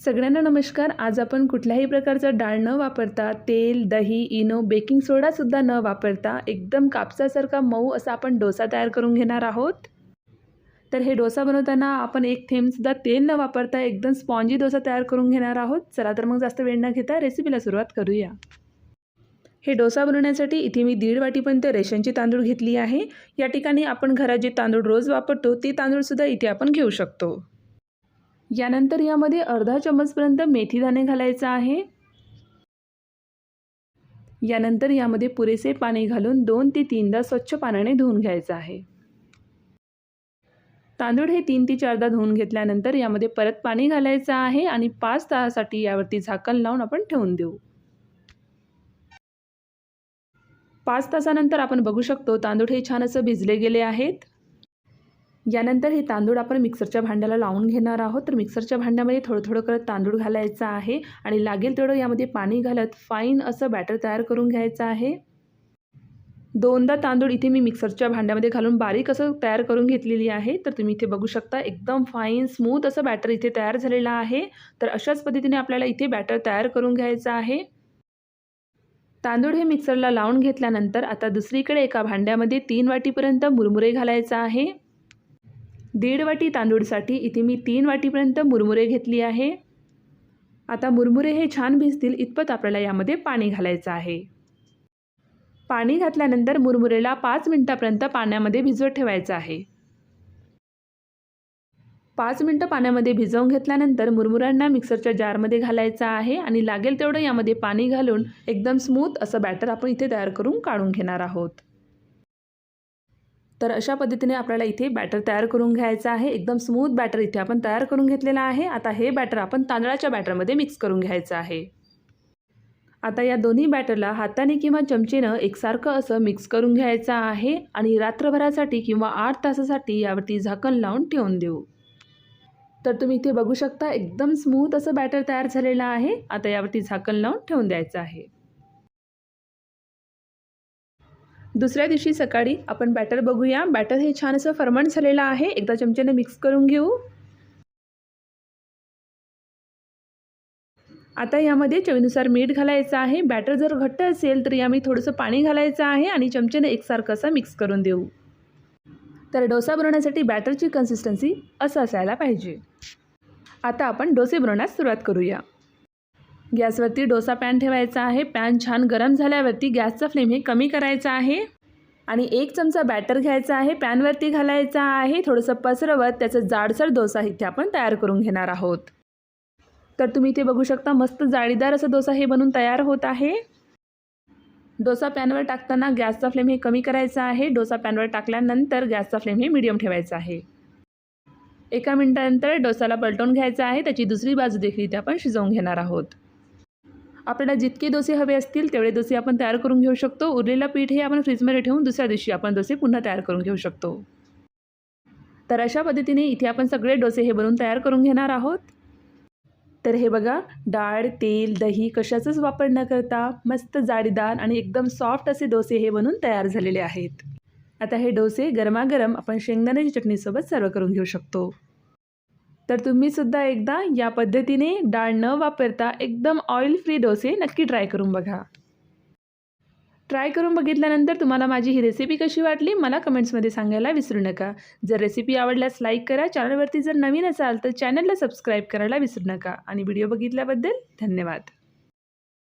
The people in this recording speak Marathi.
सगळ्यांना नमस्कार. आज आपण कुठल्याही प्रकारचं डाळ न वापरता तेल दही इनो बेकिंग सोडासुद्धा न वापरता एकदम कापसासारखा मऊ असा आपण डोसा तयार करून घेणार आहोत. तर हे डोसा बनवताना आपण एक थेंबसुद्धा तेल न वापरता एकदम स्पॉन्जी डोसा तयार करून घेणार आहोत. चला तर मग जास्त वेळ न घेता रेसिपीला सुरुवात करूया. हे डोसा बनवण्यासाठी इथे मी दीड वाटीपर्यंत रेशनची तांदूळ घेतली आहे. या ठिकाणी आपण घरात जे तांदूळ रोज वापरतो ते तांदूळसुद्धा इथे आपण घेऊ शकतो. यानंतर यामध्ये अर्धा चम्मचपर्यंत मेथीदाणे घालायचं आहे. यानंतर यामध्ये पुरेसे पाणी घालून दोन ते तीनदा स्वच्छ पाण्याने धुवून घ्यायचं आहे. तांदूळ हे तीन ते चारदा धुवून घेतल्यानंतर यामध्ये परत पाणी घालायचं आहे आणि पाच तासासाठी यावरती झाकण लावून आपण ठेवून देऊ. पाच तासानंतर आपण बघू शकतो तांदूळ हे छान असं भिजले गेले आहेत. यानंतर हे तांदूळ आपण मिक्सरच्या भांड्याला लावून घेणार आहोत. तर मिक्सरच्या भांड्यामध्ये थोडं थोडं करत तांदूळ घालायचा आहे आणि लागेल तेवढं यामध्ये पाणी घालत फाईन असं बॅटर तयार करून घ्यायचं आहे. दोनदा तांदूळ इथे मी मिक्सरच्या भांड्यामध्ये घालून बारीक असं तयार करून घेतलेली आहे. तर तुम्ही इथे बघू शकता एकदम फाईन स्मूथ असं बॅटर इथे तयार झालेलं आहे. तर अशाच पद्धतीने आपल्याला इथे बॅटर तयार करून घ्यायचं आहे. तांदूळ हे मिक्सरला लावून घेतल्यानंतर आता दुसरीकडे एका भांड्यामध्ये तीन वाटीपर्यंत मुरमुरे घालायचं आहे. दीड वाटी तांदूळसाठी इथे मी तीन वाटीपर्यंत मुरमुरे घेतली आहे. आता मुरमुरे हे छान भिजतील इतपत आपल्याला यामध्ये पाणी घालायचं आहे. पाणी घातल्यानंतर मुरमुरेला पाच मिनटापर्यंत पाण्यामध्ये भिजवत ठेवायचं आहे. पाच मिनटं पाण्यामध्ये भिजवून घेतल्यानंतर मुरमुऱ्यांना मिक्सरच्या जारमध्ये घालायचं आहे आणि लागेल तेवढं यामध्ये पाणी घालून एकदम स्मूथ असं बॅटर आपण इथे तयार करून काढून घेणार आहोत. तर अशा पद्धतीने आपल्याला इथे बॅटर तयार करून घ्यायचं आहे. एकदम स्मूथ बॅटर इथे आपण तयार करून घेतलेलं आहे. आता हे बॅटर आपण तांदळाच्या बॅटरमध्ये मिक्स करून घ्यायचं आहे. आता या दोन्ही बॅटरला हाताने किंवा चमचेनं एकसारखं असं मिक्स करून घ्यायचं आहे आणि रात्रभरासाठी किंवा आठ तासासाठी यावरती झाकण लावून ठेवून देऊ. तर तुम्ही इथे बघू शकता एकदम स्मूथ असं बॅटर तयार झालेलं आहे. आता यावरती झाकण लावून ठेवून द्यायचं आहे. दुसऱ्या दिवशी सकाळी आपण बॅटर बघूया. बॅटर हे छान असं फर्मंट झालेलं आहे. एकदा चमच्याने मिक्स करून घेऊ. आता यामध्ये चवीनुसार मीठ घालायचं आहे. बॅटर जर घट्ट असेल तर यामध्ये थोडंसं पाणी घालायचं आहे आणि चमच्याने एकसारखं असं मिक्स करून देऊ. तर डोसा बनवण्यासाठी बॅटरची कन्सिस्टन्सी असं असायला पाहिजे. आता आपण डोसे बनवण्यास सुरुवात करूया. गॅसवरती डोसा पॅन ठेवायचा आहे. पॅन छान गरम झाल्यावरती गॅसचा फ्लेम हे कमी करायचा आहे. आणि एक चमचा बॅटर घ्यायचा आहे. पॅनवरती घालायचा आहे. थोडंसं पसरवत त्याचं जाडसर डोसा इथे आपण तयार करून घेणार आहोत. तर तुम्ही इथे बघू शकता मस्त जाळीदार असा डोसा हे बनून तयार होत आहे. डोसा पॅनवर टाकताना गॅसचा फ्लेम हे कमी करायचा आहे. डोसा पॅनवर टाकल्यानंतर गॅसचा फ्लेम हे मिडियम ठेवायचा आहे. एका मिनटानंतर डोसाला पलटवून घ्यायचा आहे. त्याची दुसरी बाजू देखील इथे आपण शिजवून घेणार आहोत. आपल्याला जितके डोसे हवे असतील तेवढे डोसे आपण तयार करून घेऊ शकतो. उरलेला पीठ हे आपण फ्रीजमध्ये ठेवून दुसऱ्या दिवशी आपण डोसे पुन्हा तयार करून घेऊ शकतो. तर अशा पद्धतीने इथे आपण सगळे डोसे हे बनवून तयार करून घेणार आहोत. तर हे बघा डाळ तेल दही कशाचाच वापर न करता मस्त जाडीदार आणि एकदम सॉफ्ट असे डोसे हे बनून तयार झालेले आहेत. आता हे डोसे गरमागरम आपण शेंगदाण्याची चटणीसोबत सर्व करून घेऊ शकतो. तर तुम्हीसुद्धा एकदा या पद्धतीने डाळ न वापरता एकदम ऑइल फ्री डोसे नक्की ट्राय करून बघा. ट्राय करून बघितल्यानंतर तुम्हाला माझी ही रेसिपी कशी वाटली मला कमेंट्समध्ये सांगायला विसरू नका. जर रेसिपी आवडल्यास लाईक करा चॅनलवरती जर नवीन असाल तर चॅनलला सबस्क्राईब करायला विसरू नका. आणि व्हिडिओ बघितल्याबद्दल धन्यवाद.